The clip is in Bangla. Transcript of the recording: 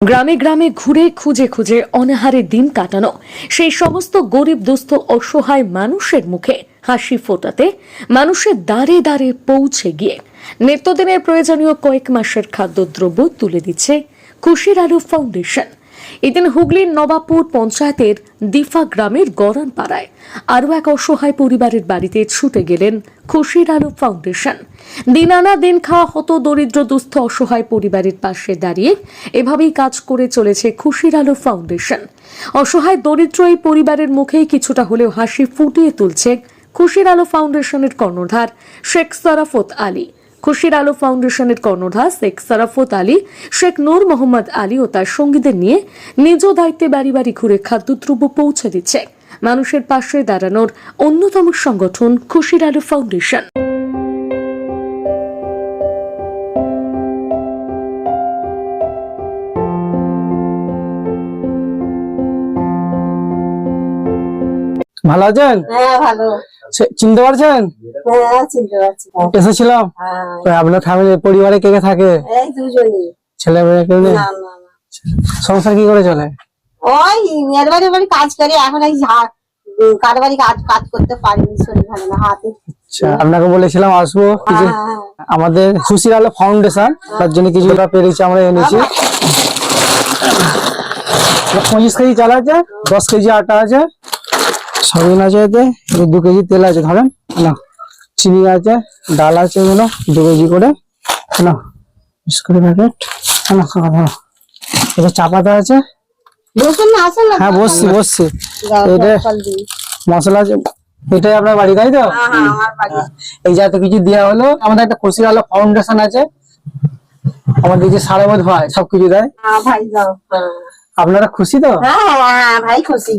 গ্রামে গ্রামে ঘুরে খুঁজে খুঁজে অনাহারে দিন কাটানো। সেই সমস্ত গরিব, দুস্থ, অসহায় মানুষের মুখে হাসি ফোটাতে মানুষের দাঁড়ে দাঁড়ে পৌঁছে গিয়ে নিত্যদিনের প্রয়োজনীয় কয়েক মাসের খাদ্যদ্রব্য তুলে দিচ্ছে খুশির আলু ফাউন্ডেশন। এদিন হুগলির নবাবপুর পঞ্চায়েতের দিফা গ্রামের গরান পাড়ায় আরও এক অসহায় পরিবারের বাড়িতে ছুটে গেলেন খুশির আলু ফাউন্ডেশন। দিন আনা দিন খাওয়া হতো দরিদ্র, দুস্থ, অসহায় পরিবারের পাশে দাঁড়িয়ে। এভাবেই কাজ করে চলেছে খুশির আলো ফাউন্ডেশন। অসহায়, দরিদ্র এই পরিবারের মুখেই কিছুটা হলেও হাসি ফুটিয়ে তুলছে খুশির আলো ফাউন্ডেশনের কর্ণধার শেখ সারাফত আলী। খুশির আলো ফাউন্ডেশনের কর্ণধার শেখ সারাফত আলী, শেখ নূর মোহাম্মদ আলী ও তার সঙ্গীদের নিয়ে নিজ দায়িত্বে বাড়ি বাড়ি ঘুরে খাদ্যদ্রব্য পৌঁছে দিচ্ছে। মানুষের পাশে দাঁড়ানোর অন্যতম সংগঠন খুশির আলো ফাউন্ডেশন। ভালো আছেন? হ্যাঁ চিনতে পারছেন? হ্যাঁ এসেছিলাম? হ্যাঁ। আপনার ফ্যামিলি পরিবারে কে কে থাকে? ছেলে মেয়ে কেউ নেই? সংসার কি করে চলে? ওই এর বাড়ি বাড়ি কাজ করে এখন এই কার বাড়ি কাজ কাজ করতে পারিনি শরীর ভালো না হাতে। আচ্ছা, আপনাকে বলেছিলাম আসব। আমাদের খুশির আলো ফাউন্ডেশন তার জন্য কিছুটা পেরেছি আমরা এনেছি। পঁচিশ কেজি চাল আছে দশ কেজি আটা আছে সবিন আছে এতে দু কেজি তেল আছে ধরেন না চিনি আছে ডাল আছে এগুলো দু কেজি করে না বিস্কুটের প্যাকেট না খাওয়া ধরো এটা চা পাতা আছে হ্যাঁ বসছি বসছি এটা মশলা আছে এটাই আপনার বাড়ি তাই তো? হ্যাঁ হ্যাঁ বাড়ি। এই যা এত কিছু দেওয়া হলো আমাদের একটা খুশির আলো ফাউন্ডেশন আছে আমাদের যে সারাবোধ হয় সবকিছু দেয়। হ্যাঁ ভাই হ্যাঁ আপনারা খুশি তো? হ্যাঁ হ্যাঁ, হ্যাঁ ভাই খুশি।